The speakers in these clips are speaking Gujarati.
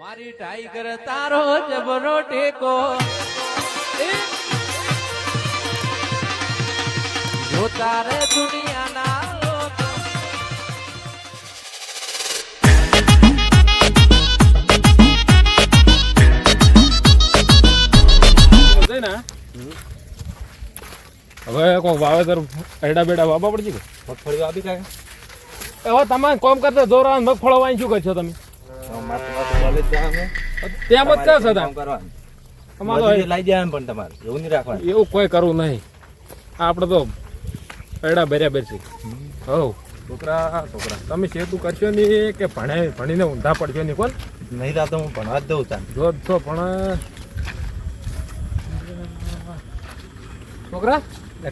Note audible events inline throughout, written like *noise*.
મારી ટાઈગર તારો જબરો ટેકો! જો તારે દુનિયાના હવે કોઈ વાવેતર એડા બેડા વાપા પડશે કે? મગફળી આપી કાકા હવે તમે કોમ કરતા જોરા મગફળો વાંચી શું છો તમે? કોલેજ જવાનું ત્યાં મત છો તો પણ તમારે. એવું નહીં રાખવાનું. એવું કોઈ કરવું નહીં. આપણે તો એડા ભર્યા બેસી. હવ છોકરા છોકરા. તમે સેતું કરશો નહીં કે ભણે ભણીને ઊંધા પડશો નહીં કોણ? નહીં તો હું ભણવા જ દઉં તાન. જો તો છો પણ છોકરા?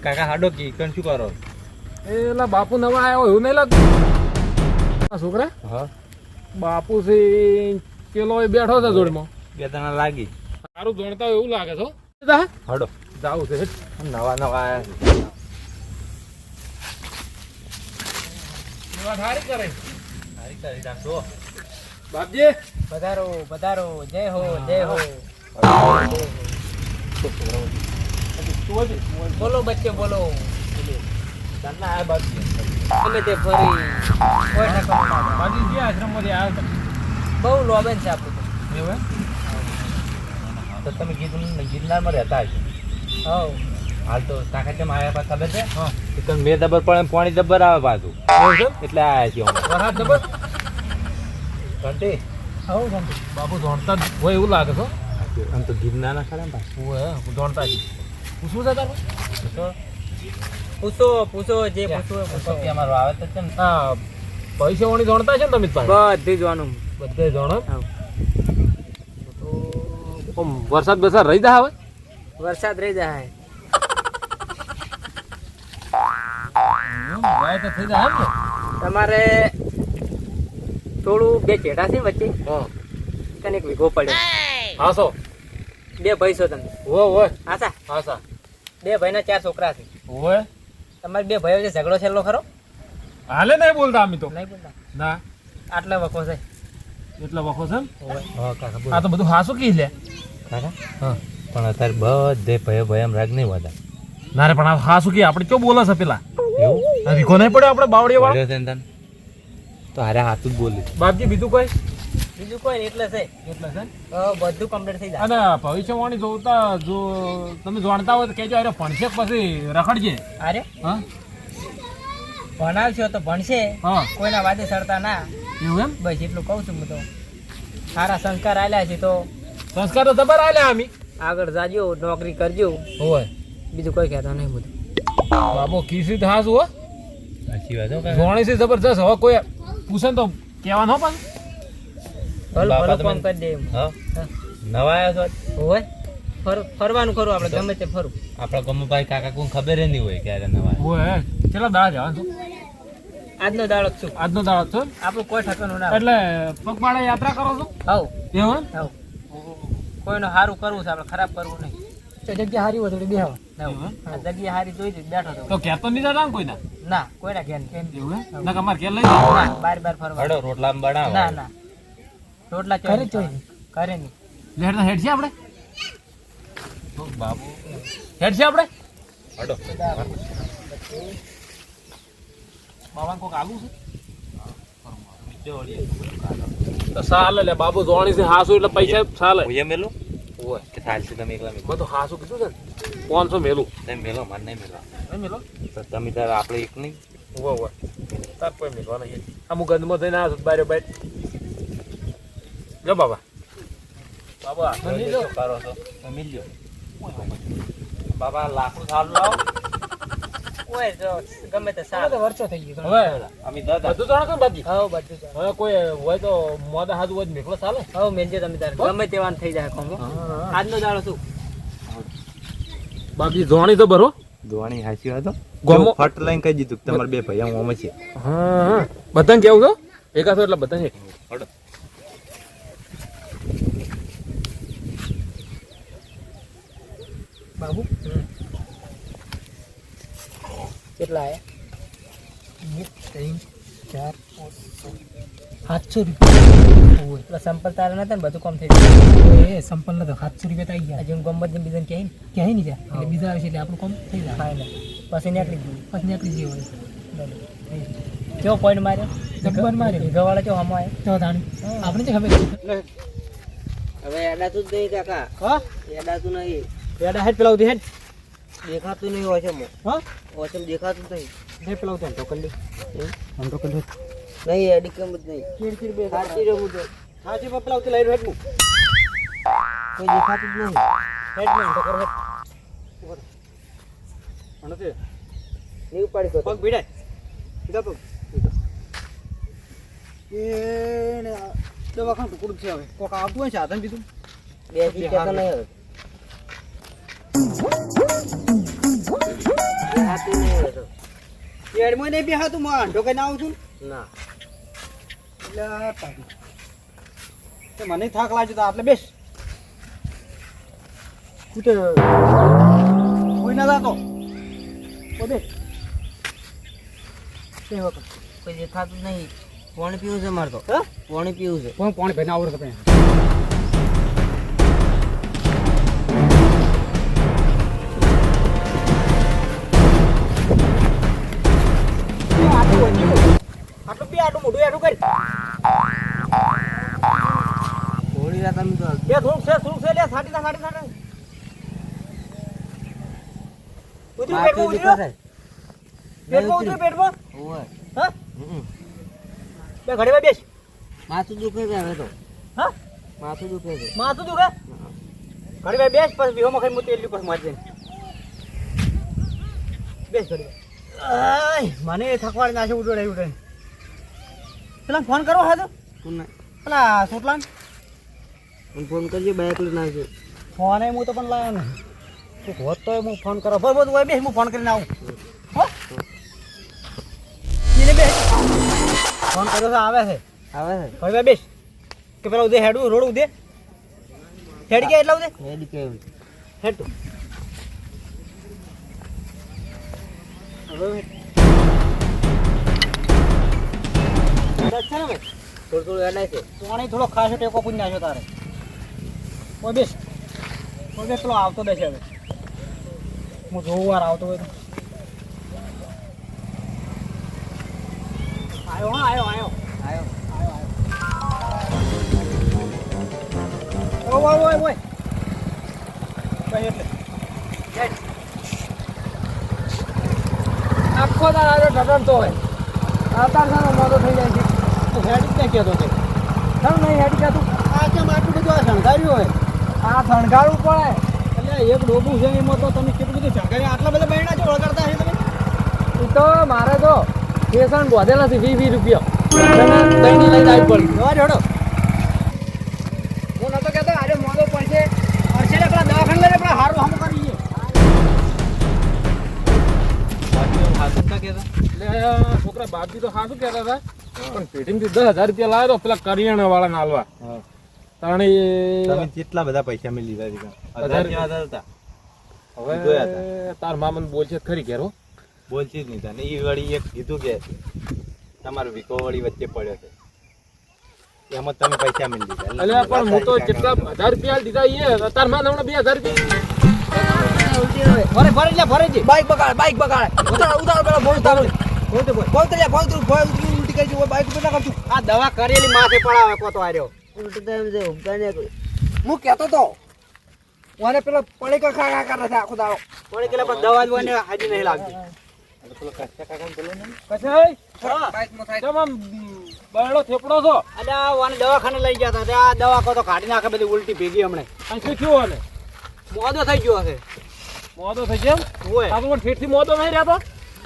કાકા હાડો કી કણ શું કરો? એલા બાપુ નવા આવ્યો એવું નહીં લાગતું. છોકરા? હા. બાપુ થી પેલો એ બેઠો છે જોડમાં. બે જણા લાગી. સારું જોણતા હોય એવું લાગે છો હાડો. જાવ છે. નવા નવા આયા છે. બાપજી. પધારો પધારો. જય હો જય હો. બોલો બચ્ચે બોલો. બાજુ ગમે તે ફરી. કોઈ ઠેકાણું ના થાય. બાપજી આવ્યા તમે બહુ લોબેન છે આપણું એવું? તો તમે ગીર ને ગિરનારમાં રહેતા હશો. હા હવ. હાલ તો તાકા કેમ આવ્યા પાસે ખબર છે? હા. તો તમે દબર ડબ્બર પડે ને પાણી દબર આવે પાછું. એટલે આયા છીએ વરસાદ જબર ઘંટી? હવ શાંતિ. બાપુ ધોણતા જ હોય એવું લાગે છો આમ તો ગિરનારના ખરા ભાઈ પાછું? હોય હું જોણતા જ. હું શું છે તારું? પૂછો. પૂછો જે પૂછવું પૂછો. કે અમારું આવે તો છે ને. હા. ઓણી ધોણતા છે ને તમે બધી પાસે જોવાનું બધે જોણો. તો વરસાદ બરસાદ રહી જાય હવે? વરસાદ રહી થઈ જાય તમારે થોડું બે ચેડા છે વચ્ચે. હા. કનેક વીઘો પડ્યો. હાસો બે ભાઈ છો તમે. હોય હોય. આશા હાસા બે ભાઈના ચાર છોકરા છે. હોય. તમારે બે ભાઈઓ છે ઝઘડો છેલ્લો ખરો? હાલે નહીં બોલતા અમે તો. નહીં બોલતા. ના. આટલા વખો છે. એટલા વખો છે આ તો બધું હાસું કી લે. કાકા? હા પણ અત્યારે બધે ભય ભયમ રાગ નહીં વધા. ના રે પણ આ હાસું કી આપણે ક્યાં બોલે છે પેલા? એવું? નહીં પડ્યો આપણે બાવળીએ વાળો તો હારે હાથું જ બોલી. બાપજી બીજું કોઈ? બીજું કોઈ એટલે છે. એટલે છે બધું કમ્પ્લીટ થઈ જાય. અને ભવિષ્યવાણી જોતા જો તમે જાણતા હોય તો કહેજો અરે ભણશે પછી રખડજે. અરે? હા? ભણાવશો તો ભણશે. હા. કોઈના વાદે સરતા ના. એવું એમ? બસ એટલું કહું છું હું તો. સારા સંસ્કાર આલ્યા છે તો સંસ્કાર તો જબર આલ્યા અમે આગળ જાજો નોકરી કરજો. હોય. બીજું કોઈ કહેતો નહીં બધું બાબો કીસી થાસ હો. સાચી વાત હો જોણી છે જબરજસ્ત. હવે કોઈ પૂછે તો કહેવાનો પણ પાછું. ભલું બાપા કામ કરી દે હા? નવા આવ્યા છો? હોય. ફરવાનું ખરું આપણે ગમે તે ફરું. આપણા ગમભાઈ કાકા કોઈ ખબર નહીં હોય ક્યારે નવા. હોય. ચલો દાડા જવાનું આજનો દાડો છું. આજનો દાડો છું? આપણું કોઈ ઠકાનું ના એટલે પગપાળા યાત્રા કરો છો? હવ એવું? હવ કોઈનું સારું કરવું છે આપણે ખરાબ કરવું નહીં. તો જગ્યા સારી હોય થોડી બેહવા. જગ્યા સારી જોઈ હતી બેઠો તો. તો નહીં જતા કોઈના? ના કોઈના ઘેર નહીં. એવું ના અમારે ઘેર લઈ બાર બાર ફરવા. રોટલા બનાવો. ના ના. રોટલા ચોરી ચોરી કરે નહીં. લેટ હેડ છે આપણે? બાબુ. હેડ છે આપણે હડો બાબાને કોક આલું છે. તો સાલે લે બાબુ જોણી છે હાસુ એટલે પૈસા સાલે. હું મેલો? હોય કે ચાલશે તમે એકલા મેં તો હાસુ કીધું છે ને? પાંચસો મેલું. તમે મેલો મને નહીં મેલો નહીં મેલો? તો તમે તારે આપણે એક નહીં? હોય હોય તાર કોઈ મેલવા નહીં. અમુક ગંદમાં થઈને આ બારે બાર. જો બાબા. બાબા હાથમાં નહીં જો શું કરો છો. તો મિલજો બાબા લાકડું સારું લાવો. ઓય જો ગમે તે સારું. વર્ષો થઈ ગયો હવે અમે દાદા. બધું જાણ બાજી હવ બધું ચાલે. હવે કોઈ હોય તો મોદા હાથ હોય તો મેકલો ચાલે? હવ મેલજો તમે તારે ગમે તેવાન થઈ જાય કોમ આજનો દાડો શું? બાપજી જોણી તો બરો. દોવાની હાચી હતો ગોમો- ફટ લઈને કહી દીધું કે તમારે બે ભાઈ હું છે. હા હા. બધાને કેવું છો? એકાસો એટલે બધાને. હડો બાબુ? કેટલા એક ત્રણ ચાર સાતસો રૂપિયા. પેલા સંપલ તારા નતા ને બધું કોમ થઈ ગયું એ સંપલ નતો સાતસો રૂપિયા થઈ ગયા. જેમ ગમત ને બીજાને ક્યાંય ક્યાંય નહીં જાય. એટલે બીજા આવે છે એટલે આપણું કોમ થઈ જાય. ફાઇનલ પછી નીકળી ગયું. પછી નીકળી ગયું હોય. કેવો પોઈન્ટ માર્યો? જબ્બર માર્યો. ભેગાવાળા કેવો હમો આવ્યો તો ધાણી આપણે તો ખબર હવે એડાતું જ નહીં કાકા. હા? એડાતું નહીં. એડા હેડ પેલા ઉધી હેડ. દેખાતું નહીં ઓછમ હા? ઓછમ દેખાતું નહીં. હે પેલા હું ધંધો કરી લઉં ધંધો કરી નહીં એડી કેમ જ નહીં. ચીડચીડ બે સાચી રહું તો. સાચી પેલા ઉધી લઈ મુ કોઈ દેખાતું જ નહીં. હેડ મેં તો કર હેડ. અનતે નહીં ઉપાડી તો પગ ભીડાય. સીધા પગ. એને દવાખાનું ટુકડું છે હવે. કોક આવતું હોય સાધન બીજું. બે જી ટકા નહીં હવે. એડમાં નહીં બેહા તું માં અંડો કઈ આવું છું. ના. એટલે મને થાક લાગ્યો તો આટલે બેસ. કૂટે. કોઈ ના જાતો બે કોઈ દેખાતું નહીં. પાણી પીવું છે મારે તો. હા? પાણી પીવું છે. કોણ કોણ ભાઈ આવડે તમે પેટમાં દેખાશે. ઉતર્યું પેટમાં ઉતર્યું પેટમાં ઓવે. હા? બે ઘડી માં બેસ. માથું દુખે છે હવે તો. હા? માથું દુખે છે. માથું દુખે? ઘડી માં બેસ પછી વિહોમાં ખાઈ મૂતી એટલી પછી મારી બેસ ઘડી આય મને થકવાડી નાખે ઉડે ઉડે. પેલા ફોન કરો હા તો. ના પેલા હું ફોન કરજે બે લઈને આવજો. ફોન હું તો પણ લાવ્યો નહીં. હોત તો હું ફોન કરો. બરોબર હોય બે હું ફોન કરીને આવું. એને બેસ ફોન કર્યો છે આવે છે. આવે છે. ભાઈ ભાઈ બેસ. કે પેલા ઉદે હેડું રોડ ઉદે. હેડ કે એટલા ઉદે? હેડ છે ને થોડું થોડું એડાય છે પાણી થોડો ખાસો ટેકો પૂરી નાખ્યો તારે. કોઈ બેસ. કોઈ બેસ પેલો આવતો બેસે હવે. હું જોઉં વાર આવતો હોય તો. આવ્યો હા આવ્યો આવ્યો આવ્યો આવ્યો ઓય ઓય ઓય. ભાઈ એટલે? આખો દાડો હોય. આવતા સાનો મોડો થઈ જાય છે. તું હેડી ક્યાં કહેતો છે? નહીં હેડી કહેતું આ કેમ આટલું બધું આ શણગાર્યું હોય? આ શણગારવું પડે. એક ડોબું છે એમાં તો તમે કેટલું બધું શણગાર્યું આટલા બધા બહેણા છો વળગાડતા છે તમે? એ તો મારે તો કેસણ બોધેલા છે વીસ વીસ રૂપિયા. દહીં લઈને આવી પડી. જવા જોડો. હું નતો કહેતો આજે મોડો પડશે. પડશે ને પેલા દવાખાને લઈને પેલા હારું હમ કરીએ એટલે છોકરા બાપજી તો સાચું કહેતા હતા પણ પેટીમાંથી દસ હજાર રૂપિયા લાવ્યો પેલા કરિયાણા વાળા ને હાલવા તાણે તમે કેટલા બધા પૈસા મેં લીધા છે હજાર હજાર હતા હવે તાર મામન બોલશે ખરી ઘેરો બોલશે જ નહીં તને એ વળી એક કીધું કે તમારો વિકો વળી વચ્ચે પડ્યો છે એમાં તમે પૈસા મેં લીધા એટલે પણ હું તો કેટલા હજાર રૂપિયા દીધા એ તાર માન હમણાં બે હજાર રૂપિયા ભરે ભરે લે ભરે છે બાઈક બગાડ બાઈક બગાડ ઉતાર ઉતાર પેલા બોલ ઉતાર બોલ તો બોલ તો લે બોલ તું બોલ ઉલટી કરી જો બાઈક ઉપર ના કરતું આ દવા કરેલી માથે પડાવે કોતો આર્યો એમ છે ને હું કહેતો તો ઓને પેલો પડી કા ખા ખા કરે છે આખો દાડો. પડી પણ દવા જ હાજી નહીં લાગતી. કશે કેમ આમ બરડો થેપડો છો? અરે આ ઓને દવાખાને લઈ ગયા હતા આ દવા કો તો કાઢી નાખે બધી ઉલટી ભેગી હમણે. અહીં શું થયું મોદો થઈ ગયો હશે. મોદો થઈ ગયો ઓય આ તો પણ ઠેઠથી મોદો નહીં રહેતો?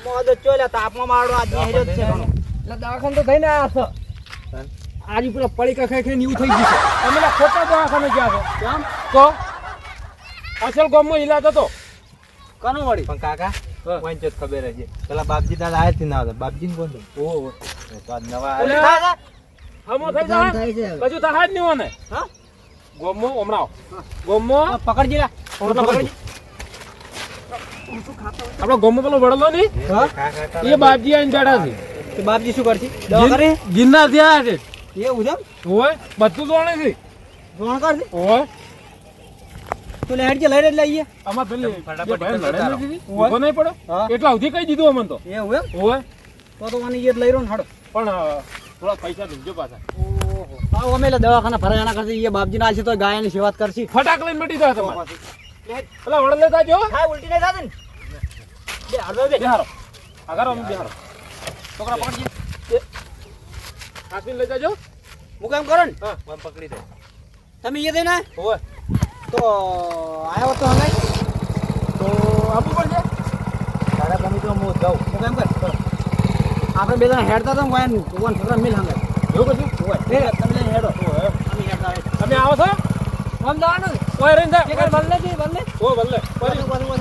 મોદો ચોલ્યા તાપમાં મારડો આજ છે એટલે દવાખાને તો થઈને આવ્યા છો. આજે પેલા પડીકા ખાઈ ખાઈને એવું થઈ ગયું છે. તમે ખોટા દવાખાને ગયા છો. કેમ? તો અસલ ગામમાં ઈલાજ હતો. કનું વળી? પણ કાકા. કોઈ જ ખબર છે પેલા બાપજી દાદા આયા જ ના હતા બાપજી ને કોણ ઓહો. તો આ નવા હમો થઈ જાય? થાય છે હવે. કજુ થાય જ નહીં મને હા? ગોમો હમણાં ગોમો પકડજી લા પકડજી. આપણો ગોમો પેલો વડલો નહીં? હા? એ બાપજી આઈને બેઠા છે. તો બાપજી શું કરશે? દવા કરે? ગિરનાર ત્યાં છે. એવું છે ઓય બધું જોણે છે. જાણકાર છે? ઓય. તો લેડ કે લઈ રે લઈએ અમાર પેલી ફટાફટ જે લડે નહીં પડો. એટલા સુધી કહી દીધું અમને તો. એવું એમ? ઓય. તો તો મને જ લઈ રહ્યો ને હાડો. પણ થોડા પૈસા દેજો પાછા. ઓહો. આવો અમે દવાખાના ભરાયાના કરશે એ બાપજીને આલશે તો ગાયની સેવા કરશી. ફટાક લઈને મટી જાય તમારે. પેલા વડે લેતા જો હા ઉલટી નહીં થાતી ને? બે હાડો બે. બિહારો આગળ અમે બિહારો છોકરા પકડજે. કાશ્મીર લઈ જાજો. હું કામ કરો ને? હા મને પકડી દે તમે અહીંયા દે ને હોય તો આવ્યો તો હવે. તો આપવું પડશે તારા ભમી તો હું જાઉં. હું કેમ કર. આપણે બે જણા હેડતા તો વાયન ભગવાન છોકરા મિલ હંગાઈ એવું કશું? હોય તમે હેડો. અમે હેડતા તમે આવો છો? આમ જવાનું ઓય રહીને કે જા બદલે છે બદલે ઓ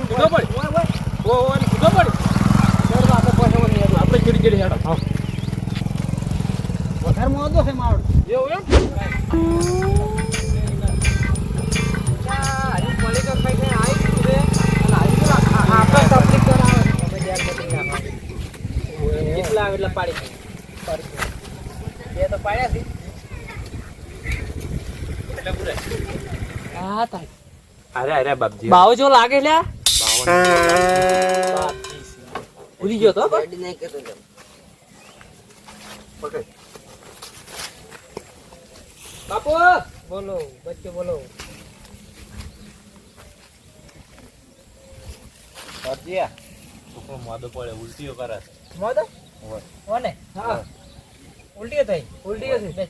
સીધો પડ. ઓય ઓય. ઓ ઓ પડી આપણે ચીડી ચીડી હેડો. હા. વધારે મોદો છે મારો એવું એમ? જેટલા આવે એટલે પાડી બે તો પાડ્યા છે. હા અરે અરે બાપજી. બાવો જો લાગે લ્યા. ભૂલી ગયો તો તો. બાપુ બોલો બચ્ચો બોલો બાપજી છોકરો મોદો પડે ઉલટીઓ કરે છે. ઓને હા ઉલટી થઈ ઉલટી થઈ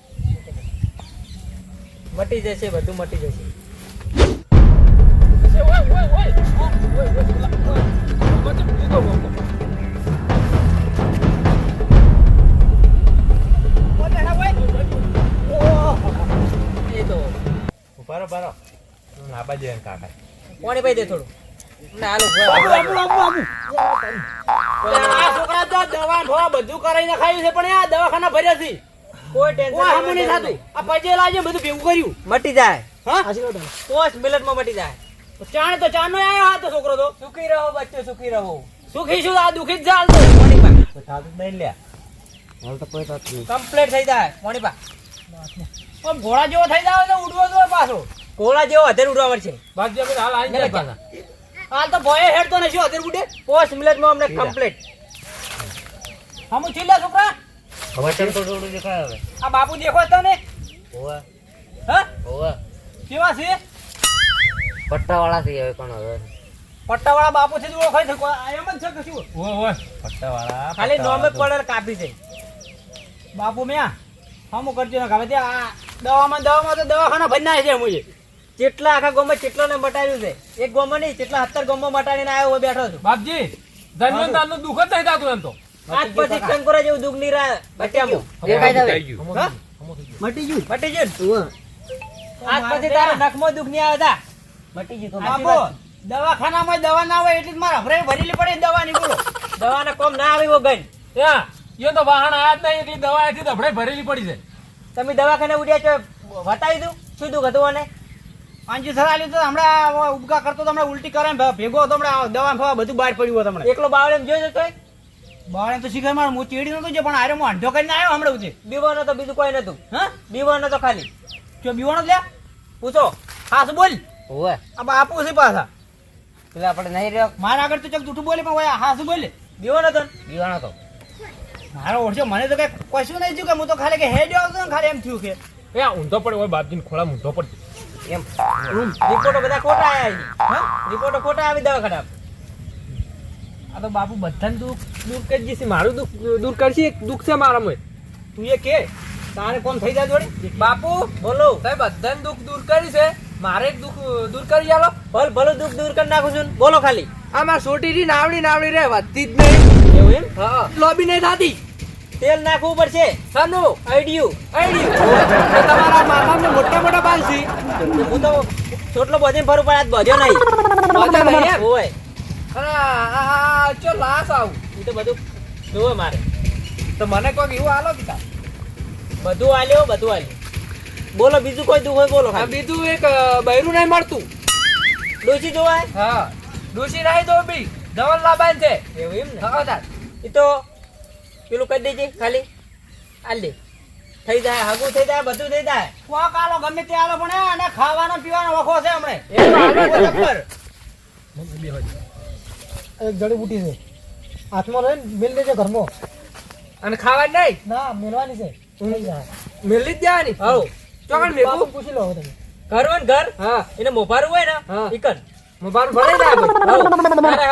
મટી જશે બધું મટી જશે રહો. લાંબા જઈએ કાકા પાણી પાઈ દે થોડું તો દવા આ તો છોકરો તો સુખી રહો બચ્ચો સુખી રહો સુખી છું આ દુખી જ મોણીપા તો થતું કમ્પ્લીટ થઈ જાય પણ ઘોડા જેવો થઈ જાય તો ઉડવો તો પાછો ઘોડા જેવો અધેર ઉડવા છે બાકી અમે હાલ આવી જાય પાછા હાલ તો ભોય હેડતો નથી અધેર ઉડે? પાંચમાં અમને કમ્પ્લીટ હમુ છીલ્યા છોકરા? હવે ચાલ તો થોડું દેખાય હવે? આ બાપુ દેખો તો ને ઓવા હા? ઓવા કેવા છે? પટ્ટાવાળા છે હવે કોણ હવે. પટ્ટાવાળા બાપુ છે તો ઓળખાય છે. આ એમ જ છે કે શું? ઓ ઓય પટ્ટાવાળા ખાલી નોમે પટ્ટાવાળા પડે કાપી છે. બાપુ મેં હમુ કરજો ને હવે ત્યાં આ દવામાં દવામાં તો દવાખાના ભરી નાખે છે મુજે જેટલા આખા ગામમાં કેટલાને મટાડ્યું છે એક ગોમાં નહીં કેટલા સત્તર ગોમાં મટાડીને આવ્યો હોય બેઠો છું. બાપજી ધન્યવાદનું દુઃખ જ નહીં થતું એમ તો. આજ પછી કંકોરા જેવું દુઃખ નહીં રહે બટ્યામાં? મટી ગયું. મટી ગયું આજ પછી તારા નખમો દુઃખ નહીં આવે તા? મટી ગયું તો બાપુ દવાખાનામાં દવા ના હોય એટલે મારા ભરે ભરેલી પડે દવાની બોલો દવાના કોમ ના આવી ગઈ ત્યાં યો તો વાહન આયા જ નહીં એટલી દવા એથી ધબડે ભરેલી પડી છે. તમે દવાખાને ઉડ્યા છો વટાવી દઉં શું દુઃખ હતું અને પાંચી સરા લીધું તો હમણાં ઉબકા કરતો તો હમણાં ઉલટી કરે ભેગો હતો હમણાં દવા ફવા બધું બહાર પડ્યું હતું હમણાં. એકલો બાવળે જોયો તો બાવળે તો શીખર મારું હું ચીડી નતો જે પણ આરે હું અંધો કરીને આવ્યો હમણાં ઉજે બીવાનો તો બીજું કોઈ નતું. હા? બીવાનો તો ખાલી. જો બીવાનો લે? પૂછો. ખાસ બોલ. ઉવ્વ. આ બાપુ છે પાછા. પેલા આપણે નહીં રહ્યો. મારા આગળ તો ચક જૂઠું બોલે પણ ઓય હાસુ બોલે? બીવાનો તો દીવાનો તો. મારો ઓળખ્યો મને તો કઈ કશું નહીં થયું કે હું તો ખાલી કે હેડ આવતો ખાલી એમ થયું કે. એ આ ઊંધો પડે હોય બાપજીને ખોળા ઊંધો પડતી એમ. રિપોર્ટો બધા ખોટા આવ્યા છે. હા? રિપોર્ટો ખોટા આવી દવાખાના આ તો બાપુ બધાને દુઃખ દૂર કરી જશે મારું દુઃખ દૂર કરશે એક દુઃખ છે મારામાં તું એ કે તારે કોણ થઈ જાય જોડે? બાપુ બોલો. તમે બધાને દુઃખ દૂર કરી છે. મારે દુઃખ દૂર કરી આલો. ભલ ભલો દુઃખ દૂર કરી નાખું છું. બોલો ખાલી. આ માર સોટી રી નાવડી નાવડી રે વધતી જ નહીં. એવું એમ? હા. લોબી નહીં થાતી. તેલ નાખવું પડશે. સાનું આઈડિયું આઈડિયું. તમારા મામાને મોટા મોટા બાલ છે. હું તો ચોટલો બધે ફરું પણ આજ બધ્યો નહીં. બધ્યો નહીં હોય. ચો લાસ આવું. એ તો બધું જોવે મારે. તો મને કોઈક એવું આલો કીધા બધું આલ્યો બધું આલ્યો. બોલો બીજું કોઈ દુઃખ હોય બોલો હા બીજું એક બૈરું નહીં મળતું. ડોસી જોવાય? હા. ડોસી નહીં તો બી. ધવલ લાબાન છે. એવું એમ ને? હા એ તો પેલું કરી દેજે ખાલી. આલે થઈ જાય હગું થઈ જાય બધું થઈ જાય. કોક આલો ગમે તે આલો પણ અને ખાવાનો પીવાનો વખો છે હમણે. એક જડીબુટી છે. હાથમાં લઈને મેલ લેજો ઘરમાં અને ખાવા નહીં? ના મેલવાની છે. મેલી જ. જવાની હઉ. ચોકડ મેકું પૂછી લો તમે ઘર હોય ને ઘર? હા. એને મોભારું હોય ને હા. ઈકન મોભારું ભરાઈ જાય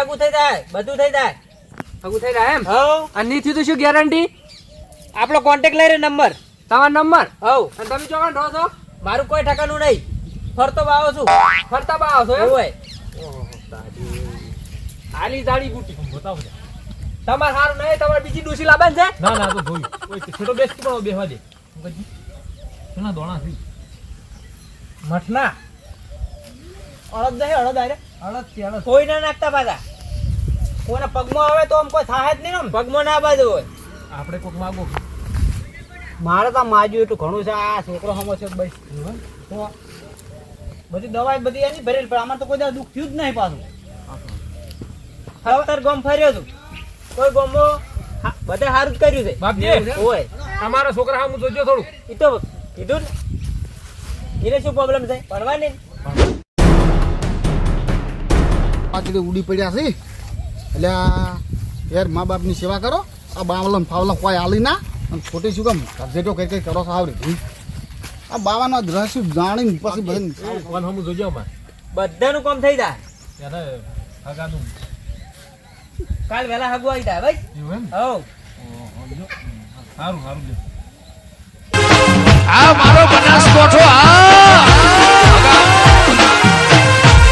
*laughs* હઉ. થઈ જાય બધું થઈ જાય. હગું થઈ રહ્યા એમ? હવ. અને નીથી તો શું ગેરંટી આપણો કોન્ટેક લઈ રે નંબર. તમારો નંબર? હવ. અને તમે ચોકણ રહો છો મારું કોઈ ઠકાનું નહીં. ફરતો બાવો છું. ફરતા બાવો છો એવું હોય આલી દાડી બુટી. બતાવો. તમારે સારું નહીં તમારે બીજી ડોસી લાવવાની છે? ના ના તો જોયું. કોઈ છોટો બેસ પણ બેહવા દે. હું દોણા છે? મઠના. અડદ દે અડદ આરે અડદથી અડદ કોઈ ના નાખતા પાછા. કોઈના પગમાં આવે તો આમ કોઈ થાય જ નહીં ને આમ. પગમાં ના બાજુ હોય. આપણે કોક માગો. મારે તો માજ્યું એટલું ઘણું છે. આ છોકરો હમો છે ભાઈ તો બધી દવાઈ બધી એની ભરેલી પણ આમાં તો કોઈ દાડો દુઃખ થયું જ નહીં પાછું. સત્તર ગોમ ફર્યો છું. કોઈ ગમો બધે સારું જ કર્યું છે. બાપજી હોય. અમારા છોકરા હું જોજો થોડું. એ તો કીધું ને. એને શું પ્રોબ્લેમ છે? ભણવાની? આ ઉડી પડ્યા છે. એટલે આ યાર મા બાપની સેવા કરો. આ બાવલમ ફાવલમ કોઈ આલી ના. અને ખોટી શું કામ? કરજેટો કઈ કઈ કરો સાવરી આ બાવાનો દ્રશ્ય જાણીને પછી બધું વન હમું જોજો બધાનું કામ થઈ જાય. હગાનું. કાલ વેલા હગવા આવી જાય ભાઈ. એવું એમ? જો. સારું સારું આ મારો